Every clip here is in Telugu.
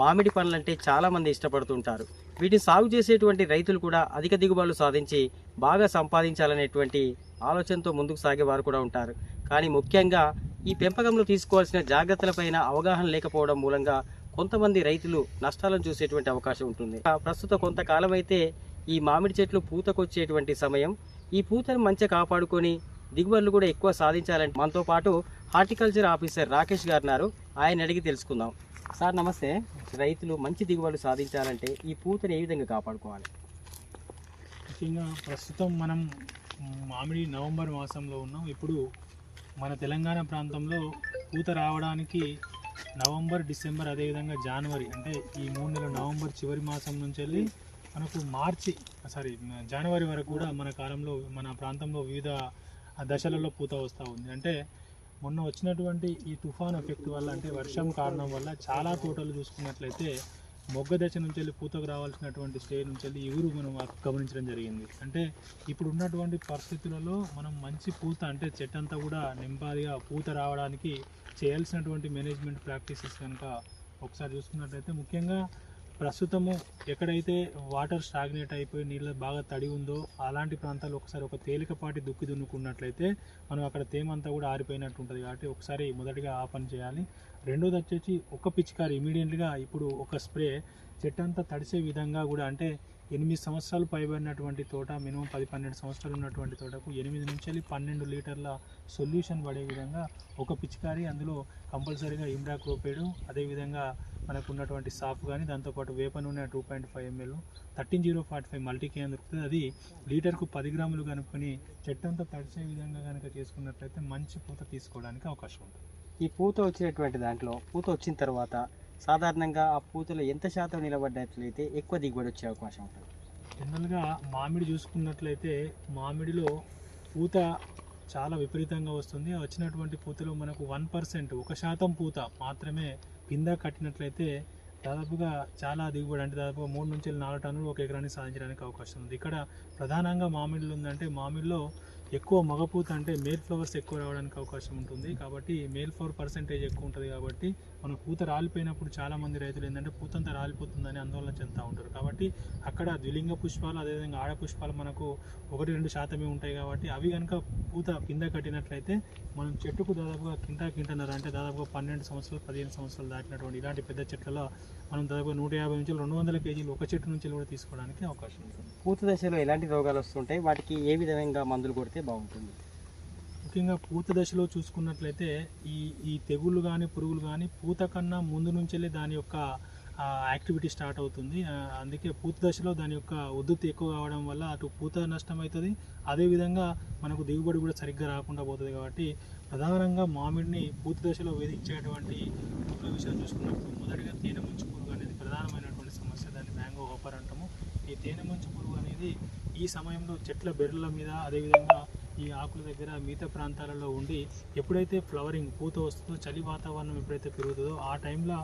మామిడి పండ్లంటే చాలామంది ఇష్టపడుతుంటారు. వీటిని సాగు చేసేటువంటి రైతులు కూడా అధిక దిగుబడులు సాధించి బాగా సంపాదించాలనేటువంటి ఆలోచనతో ముందుకు సాగేవారు కూడా ఉంటారు. కానీ ముఖ్యంగా ఈ పెంపకంలో తీసుకోవాల్సిన జాగ్రత్తలపైన అవగాహన లేకపోవడం మూలంగా కొంతమంది రైతులు నష్టాలను చూసేటువంటి అవకాశం ఉంటుంది. ప్రస్తుతం ప్రస్తుత కొంతకాలం అయితే ఈ మామిడి చెట్లు పూతకొచ్చేటువంటి సమయం. ఈ పూతను మంచిగా కాపాడుకొని దిగుబడులు కూడా ఎక్కువ సాధించాలంటే మనతో పాటు హార్టికల్చర్ ఆఫీసర్ రాకేష్ గారు ఆయన అడిగి తెలుసుకుందాం. సార్ నమస్తే. రైతులు మంచి దిగుబడులు సాధించాలంటే ఈ పూతను ఏ విధంగా కాపాడుకోవాలి? ముఖ్యంగా ప్రస్తుతం మనం మామిడి నవంబర్ మాసంలో ఉన్నాం. ఇప్పుడు మన తెలంగాణ ప్రాంతంలో పూత రావడానికి నవంబర్ డిసెంబర్ అదేవిధంగా జనవరి అంటే ఈ మూడు నెలలు నవంబర్ చివరి మాసం నుంచి వెళ్ళి మనకు మార్చి సారీ జనవరి వరకు కూడా మన కాలంలో మన ప్రాంతంలో వివిధ దశలలో పూత వస్తూ ఉంది. అంటే మొన్న వచ్చినటువంటి ఈ తుఫాన్ ఎఫెక్ట్ వల్ల అంటే వర్షం కారణం వల్ల చాలా తోటలు చూసుకున్నట్లయితే మొగ్గ దశ నుంచి వెళ్ళి పూతకు రావాల్సినటువంటి స్టేజ్ నుంచి వెళ్ళి ఇగురు మనం గమనించడం జరిగింది. అంటే ఇప్పుడు ఉన్నటువంటి పరిస్థితులలో మనం మంచి పూత అంటే చెట్టంతా కూడా నింపాదిగా పూత రావడానికి చేయాల్సినటువంటి మేనేజ్మెంట్ ప్రాక్టీసెస్ కనుక ఒకసారి చూసుకున్నట్లయితే ముఖ్యంగా ప్రస్తుతము ఎక్కడైతే వాటర్ స్టాగ్నేట్ అయిపోయి నీళ్ళ బాగా తడి ఉందో అలాంటి ప్రాంతాలు ఒకసారి ఒక తేలికపాటి దుక్కి దున్నుకున్నట్లయితే మనం అక్కడ తేమ అంతా కూడా ఆరిపోయినట్టు ఉంటుంది కాబట్టి ఒకసారి మొదటిగా ఆ పని చేయాలి. రెండోది వచ్చేసి ఒక పిచికారి ఇమీడియట్గా ఇప్పుడు ఒక స్ప్రే చెట్టంతా తడిసే విధంగా కూడా అంటే ఎనిమిది సంవత్సరాలు పైబడినటువంటి తోట మినిమం పది పన్నెండు సంవత్సరాలు ఉన్నటువంటి తోటకు ఎనిమిది నుంచి పన్నెండు లీటర్ల సొల్యూషన్ పడే విధంగా ఒక పిచికారి అందులో కంపల్సరీగా ఇమ్రాక్రోపేడు అదేవిధంగా మనకు ఉన్నటువంటి సాఫ్ కానీ దాంతోపాటు వేప నూనె two point five ML thirteen zero forty five multi K అని దొరుకుతుంది. అది లీటర్కు పది గ్రాములు కనుక్కొని చెట్టంతా తడిసే విధంగా కనుక చేసుకున్నట్లయితే మంచి పూత తీసుకోవడానికి అవకాశం ఉంటుంది. ఈ పూత వచ్చినటువంటి దాంట్లో పూత వచ్చిన తర్వాత సాధారణంగా ఆ పూతలో ఎంత శాతం నిలబడ్డట్లయితే ఎక్కువ దిగుబడి వచ్చే అవకాశం ఉంటుంది? జనరల్గా మామిడి చూసుకున్నట్లయితే మామిడిలో పూత చాలా విపరీతంగా వస్తుంది. వచ్చినటువంటి పూతలో మనకు వన్ పర్సెంట్ ఒక శాతం పూత మాత్రమే కింద కట్టినట్లయితే దాదాపుగా చాలా దిగుబడి అంటే దాదాపుగా మూడు నుంచి నాలుగు టన్నులు ఒక ఎకరాన్ని సాధించడానికి అవకాశం ఉంది. ఇక్కడ ప్రధానంగా మామిడిలో ఉందంటే మామిడిలో ఎక్కువ మగపూత అంటే మేల్ ఫ్లవర్స్ ఎక్కువ రావడానికి అవకాశం ఉంటుంది. కాబట్టి మేల్ ఫ్లవర్ పర్సెంటేజ్ ఎక్కువ ఉంటుంది కాబట్టి మన పూత రాలిపోయినప్పుడు చాలామంది రైతులు ఏంటంటే పూతంతా రాలిపోతుందని ఆందోళన చెందుతూ ఉంటారు. కాబట్టి అక్కడ ద్విలింగ పుష్పాలు అదేవిధంగా ఆడ పుష్పాలు మనకు ఒకటి రెండు శాతమే ఉంటాయి కాబట్టి అవి కనుక పూత కింద కట్టినట్లయితే మనం చెట్టుకు దాదాపుగా కింటా కింటన్నర అంటే దాదాపుగా పన్నెండు సంవత్సరాలు పదిహేను సంవత్సరాలు దాటినటువంటి ఇలాంటి పెద్ద చెట్లలో మనం దాదాపుగా నూట యాభై నుంచి రెండు వందల కేజీలు ఒక చెట్టు నుంచి కూడా తీసుకోవడానికి అవకాశం ఉంటుంది పూత దశలో ఎలాంటి రోగాలు వస్తుంటాయి? వాటికి ఏ విధంగా మందులు కొడితే బాగుంటుంది? ముఖ్యంగా పూత దశలో చూసుకున్నట్లయితే ఈ ఈ తెగుళ్ళు కానీ పురుగులు కానీ పూత కన్నా ముందు నుంచెల్లి దాని యొక్క యాక్టివిటీ స్టార్ట్ అవుతుంది. అందుకే పూత దశలో దాని యొక్క ఉద్ధృతి ఎక్కువ కావడం వల్ల అటు పూత నష్టం అవుతుంది అదేవిధంగా మనకు దిగుబడి కూడా సరిగ్గా రాకుండా పోతుంది కాబట్టి ప్రధానంగా మామిడిని పూత దశలో వేధించేటువంటి పురుగుల విషయం చూసుకున్నప్పుడు మొదటిగా తేనె మంచు పురుగు అనేది ప్రధానమైనటువంటి సమస్య. దాన్ని మ్యాంగో హోపర్ అంటాము. ఈ తేనె మంచు పురుగు అనేది ఈ సమయంలో చెట్ల బెర్రల మీద అదేవిధంగా ఈ ఆకుల దగ్గర మిగతా ప్రాంతాలలో ఉండి ఎప్పుడైతే ఫ్లవరింగ్ పూత వస్తుందో చలి వాతావరణం ఎప్పుడైతే పెరుగుతుందో ఆ టైంలో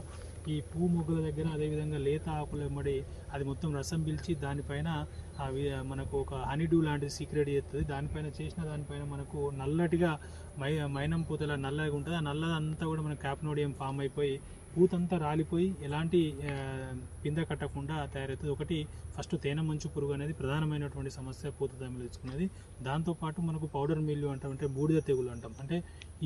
ఈ పువ్వు మొగ్గల దగ్గర అదేవిధంగా లేత ఆకులు వెంబడి అది మొత్తం రసం పిలిచి దానిపైన అవి మనకు ఒక హనీడూ లాంటిది సీక్రెట్ చేస్తుంది దానిపైన చేసిన దానిపైన మనకు నల్లటిగా మై మైనం పూతల నల్లగా ఉంటుంది. ఆ నల్లదంతా కూడా మన క్యాప్నోడియం ఫామ్ అయిపోయి పూతంతా రాలిపోయి ఎలాంటి పింద కట్టకుండా తయారవుతుంది. ఒకటి ఫస్ట్ తేనె మంచు పురుగు అనేది ప్రధానమైనటువంటి సమస్య పూత తమిళ తెచ్చుకున్నది దాంతోపాటు మనకు పౌడర్ మిల్లు అంటాం అంటే బూడిద తెగులు అంటాం. అంటే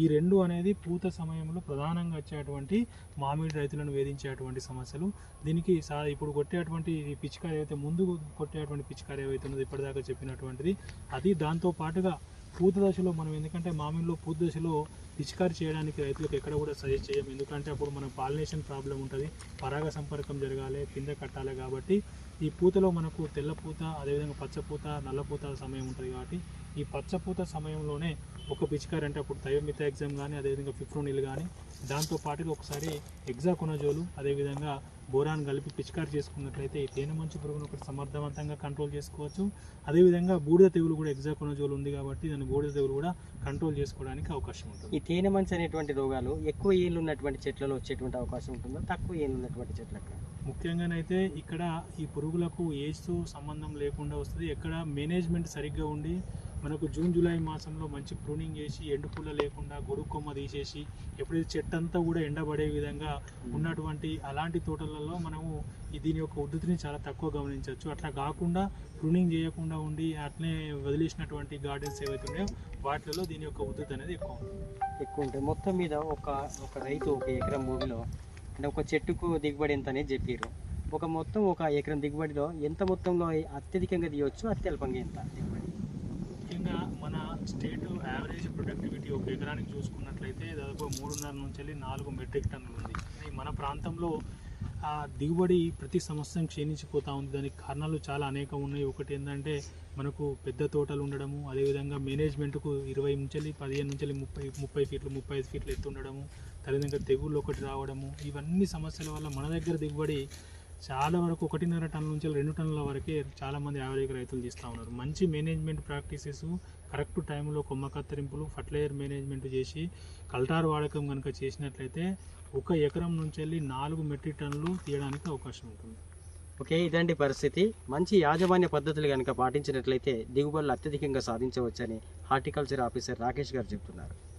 ఈ రెండు అనేది పూత సమయంలో ప్రధానంగా వచ్చేటువంటి మామిడి రైతులను వేధించేటువంటి సమస్యలు. దీనికి సా ఇప్పుడు కొట్టేటువంటి పిచికారి ఏవైతే ముందు కొట్టేటువంటి పిచికారి ఏవైతే ఉన్నదో ఇప్పటిదాకా చెప్పినటువంటిది అది దాంతో పాటుగా పూత దశలో మనం ఎందుకంటే మామిడిలో పూత దశలో పిచికారి చేయడానికి రైతులకు ఎక్కడ కూడా సజెస్ట్ చేయం. ఎందుకంటే అప్పుడు మనం పాలినేషన్ ప్రాబ్లం ఉంటుంది పరాగ సంపర్కం జరగాలి కింద కట్టాలి కాబట్టి ఈ పూతలో మనకు తెల్ల పూత అదేవిధంగా పచ్చ పూత నల్ల పూత సమయం ఉంటుంది కాబట్టి ఈ పచ్చ పూత సమయంలోనే ఒక పిచికారి అంటే అప్పుడు థయోమితా ఎగ్జామ్ కానీ అదేవిధంగా ఫిఫ్రోనిల్ కానీ దాంతో పాటుగా ఒకసారి ఎగ్జాకొనజోలు అదేవిధంగా బోరాన్ కలిపి పిచికారి చేసుకున్నట్లయితే ఈ తేనె మంచు పురుగును ఒకటి సమర్థవంతంగా కంట్రోల్ చేసుకోవచ్చు. అదేవిధంగా బూడిద తెగులు కూడా ఎగ్జాకొనజోలు ఉంది కాబట్టి దాన్ని బూడిద తెగులు కూడా కంట్రోల్ చేసుకోవడానికి అవకాశం ఉంటుంది. ఈ తేనె మంచి అనేటువంటి రోగాలు ఎక్కువ ఏళ్ళు ఉన్నటువంటి చెట్లలో వచ్చేటువంటి అవకాశం ఉంటుందా? తక్కువ ఏళ్ళు ఉన్నటువంటి చెట్లకు? ముఖ్యంగానైతే ఇక్కడ ఈ పురుగులకు ఏజ్తో సంబంధం లేకుండా వస్తుంది. ఎక్కడ మేనేజ్మెంట్ సరిగ్గా ఉండి మనకు జూన్ జూలై మాసంలో మంచి ప్రూనింగ్ చేసి ఎండు పూల లేకుండా గొడుగు కొమ్మ తీసేసి ఎప్పుడైతే చెట్టు అంతా కూడా ఎండబడే విధంగా ఉన్నటువంటి అలాంటి తోటలలో మనము దీని యొక్క ఉద్ధృతిని చాలా తక్కువ గమనించవచ్చు. అట్లా కాకుండా ప్రూనింగ్ చేయకుండా ఉండి అట్లనే వదిలేసినటువంటి గార్డెన్స్ ఏవైతే ఉన్నాయో వాటిలలో దీని యొక్క ఉద్ధృతి అనేది ఎక్కువ ఎక్కువ ఉంటుంది. మొత్తం మీద ఒక ఒక రైతు ఒక ఎకరం భూమిలో అంటే ఒక చెట్టుకు దిగుబడి ఎంత అనేది చెప్పారు ఒక మొత్తం ఒక ఎకరం దిగుబడిలో ఎంత మొత్తంలో అత్యధికంగా తీయవచ్చు అత్యల్పంగా ఎంత దిగుబడి? స్టేట్ యావరేజ్ ప్రొడక్టివిటీ ఒక ఎకరానికి చూసుకున్నట్లయితే దాదాపు మూడున్నర నుంచి వెళ్ళి నాలుగు మెట్రిక్ టన్నులు ఉంది. కానీ మన ప్రాంతంలో ఆ దిగుబడి ప్రతి సంవత్సరం క్షీణించిపోతూ ఉంది. దానికి కారణాలు చాలా అనేకం ఉన్నాయి. ఒకటి ఏంటంటే మనకు పెద్ద తోటలు ఉండడము అదేవిధంగా మేనేజ్మెంట్కు ఇరవై నుంచి వెళ్ళి పదిహేను నుంచి వెళ్ళి ముప్పై ముప్పై ఫీట్లు ముప్పై ఐదు ఫీట్లు ఎత్తు ఉండడము అదేవిధంగా తెగుళ్ళు ఒకటి రావడము ఇవన్నీ సమస్యల వల్ల మన దగ్గర దిగుబడి చాలా వరకు ఒకటిన్నర టన్నుల నుంచి రెండు టన్నుల వరకే చాలామంది యావరేజ్ రైతులు తీస్తూ ఉన్నారు. మంచి మేనేజ్మెంట్ ప్రాక్టీసెస్ కరెక్ట్ టైంలో కొమ్మ కత్తిరింపులు ఫర్టిలైజర్ మేనేజ్మెంట్ చేసి కల్టార్ వాడకం కనుక చేసినట్లయితే ఒక ఎకరం నుంచి వెళ్ళి నాలుగు మెట్రిక్ టన్నులు తీయడానికి అవకాశం ఉంటుంది. ఓకే ఇదండి పరిస్థితి. మంచి యాజమాన్య పద్ధతులు కనుక పాటించినట్లయితే దిగుబడులు అత్యధికంగా సాధించవచ్చని హార్టికల్చర్ ఆఫీసర్ రాకేష్ గారు చెప్తున్నారు.